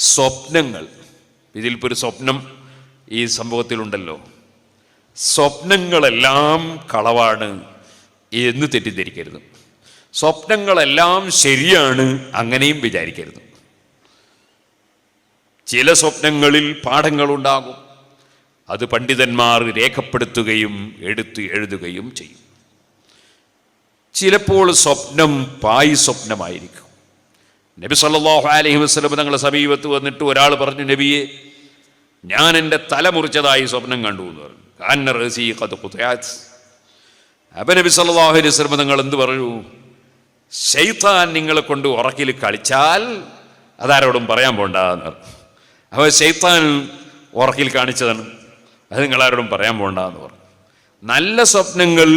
സ്വപ്നങ്ങൾ. ഇതിലിപ്പോൾ ഒരു സ്വപ്നം ഈ സംഭവത്തിലുണ്ടല്ലോ. സ്വപ്നങ്ങളെല്ലാം കളവാണ് എന്ന് തെറ്റിദ്ധരിക്കരുത്. സ്വപ്നങ്ങളെല്ലാം ശരിയാണ് അങ്ങനെയും വിചാരിക്കരുത്. ചില സ്വപ്നങ്ങളിൽ പാഠങ്ങളുണ്ടാകും. അത് പണ്ഡിതന്മാർ രേഖപ്പെടുത്തുകയും എടുത്ത് എഴുതുകയും ചെയ്യും. ചിലപ്പോൾ സ്വപ്നം പായ് സ്വപ്നമായിരിക്കും. നബി സല്ലാഹു അലഹി വസല്ലം തങ്ങളെ സമീപത്ത് വന്നിട്ട് ഒരാൾ പറഞ്ഞു നബിയെ ഞാൻ എന്റെ തല മുറിച്ചതായി സ്വപ്നം കണ്ടു എന്ന് പറഞ്ഞു. കാന്ന റസി. അപ്പൊ നബി സല്ലാഹു അലൈഹി വസ്ലം തങ്ങൾ എന്ത് പറഞ്ഞു? ഷെയ്ത്താൻ നിങ്ങളെ കൊണ്ട് ഉറക്കിൽ കളിച്ചാൽ അതാരോടും പറയാൻ പോണ്ട എന്ന് പറഞ്ഞു. അപ്പോൾ ഷെയ്ത്താൻ ഉറക്കിൽ കാണിച്ചതാണ് അത് നിങ്ങളാരോടും പറയാൻ പോണ്ട എന്ന് പറഞ്ഞു. നല്ല സ്വപ്നങ്ങൾ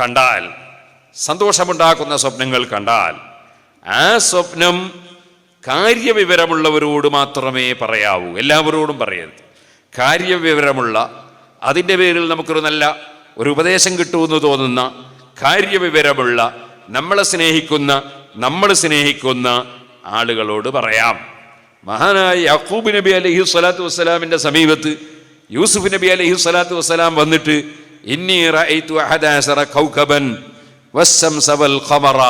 കണ്ടാൽ സന്തോഷമുണ്ടാക്കുന്ന സ്വപ്നങ്ങൾ കണ്ടാൽ ആ സ്വപ്നം കാര്യവിവരമുള്ളവരോട് മാത്രമേ പറയാവൂ. എല്ലാവരോടും പറയരുത്. കാര്യവിവരമുള്ള അതിന്റെ പേരിൽ നമുക്കൊരു നല്ല ഒരു ഉപദേശം കിട്ടുമെന്ന് തോന്നുന്ന കാര്യവിവരമുള്ള നമ്മളെ സ്നേഹിക്കുന്ന നമ്മൾ സ്നേഹിക്കുന്ന ആളുകളോട് പറയാം. മഹാനായ യാക്കൂബ് നബി അലഹി സ്വലാത്തു വസ്സലാമിന്റെ സമീപത്ത് യൂസുഫ് നബി അലഹി സ്വലാത്തു വസ്സലാം വന്നിട്ട് ഇന്നി റഅയ്തു അഹദാസറ കൗകബൻ വസ്സം വൽ ഖമറ.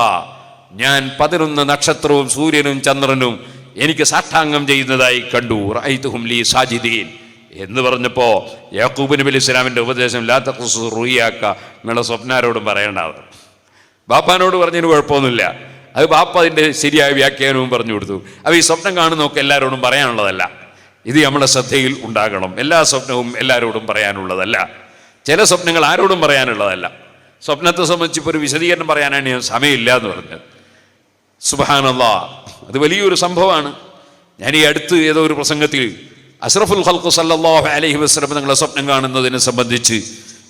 ഞാൻ പതിനൊന്ന് നക്ഷത്രവും സൂര്യനും ചന്ദ്രനും എനിക്ക് സാഷ്ടാംഗം ചെയ്യുന്നതായി കണ്ടു. റഅയ്തുഹും ലീ സാജിദീൻ. എന്ന് പറഞ്ഞപ്പോൾ യാക്കൂബ് നബി അലി സ്വലാമിന്റെ ഉപദേശം ലാ തഖ്സു റുയാക്ക നിങ്ങളുടെ സ്വപ്നാരോടും പറയേണ്ടത് ബാപ്പാനോട് പറഞ്ഞതിന് കുഴപ്പമൊന്നുമില്ല. അത് ബാപ്പ അതിന്റെ ശരിയായ വ്യാഖ്യാനവും പറഞ്ഞു കൊടുത്തു. അപ്പോൾ ഈ സ്വപ്നം കാണുന്നൊക്കെ എല്ലാവരോടും പറയാനുള്ളതല്ല. ഇത് നമ്മുടെ ശ്രദ്ധയിൽ ഉണ്ടാകണം. എല്ലാ സ്വപ്നവും എല്ലാവരോടും പറയാനുള്ളതല്ല. ചില സ്വപ്നങ്ങൾ ആരോടും പറയാനുള്ളതല്ല. സ്വപ്നത്തെ സംബന്ധിച്ച് ഇപ്പോൾ ഒരു വിശദീകരണം പറയാനാണ് ഞാൻ സമയമില്ല എന്ന് പറഞ്ഞത്. സുബാനല്ല അത് വലിയൊരു സംഭവമാണ്. ഞാൻ ഈ അടുത്ത് ഏതോ ഒരു പ്രസംഗത്തിൽ അഷ്റഫുൽ ഹൽക്കു സല്ലല്ലാഹു അലഹി വസ്ലം നിങ്ങളെ സ്വപ്നം കാണുന്നതിനെ സംബന്ധിച്ച്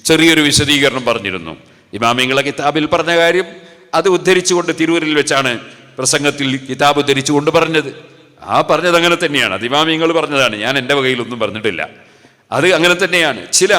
ചെറിയൊരു വിശദീകരണം പറഞ്ഞിരുന്നു. ഇമാമിങ്ങളെ കിതാബിൽ പറഞ്ഞ കാര്യം അത് ഉദ്ധരിച്ചുകൊണ്ട് തിരൂരിൽ വെച്ചാണ് പ്രസംഗത്തിൽ കിതാബ് ഉദ്ധരിച്ചുകൊണ്ട് പറഞ്ഞത്. ആ പറഞ്ഞത് അങ്ങനെ തന്നെയാണ്. അത് ഇമാമിങ്ങൾ പറഞ്ഞതാണ്. ഞാൻ എന്റെ വകയിലൊന്നും പറഞ്ഞിട്ടില്ല. അത് അങ്ങനെ തന്നെയാണ്. ചില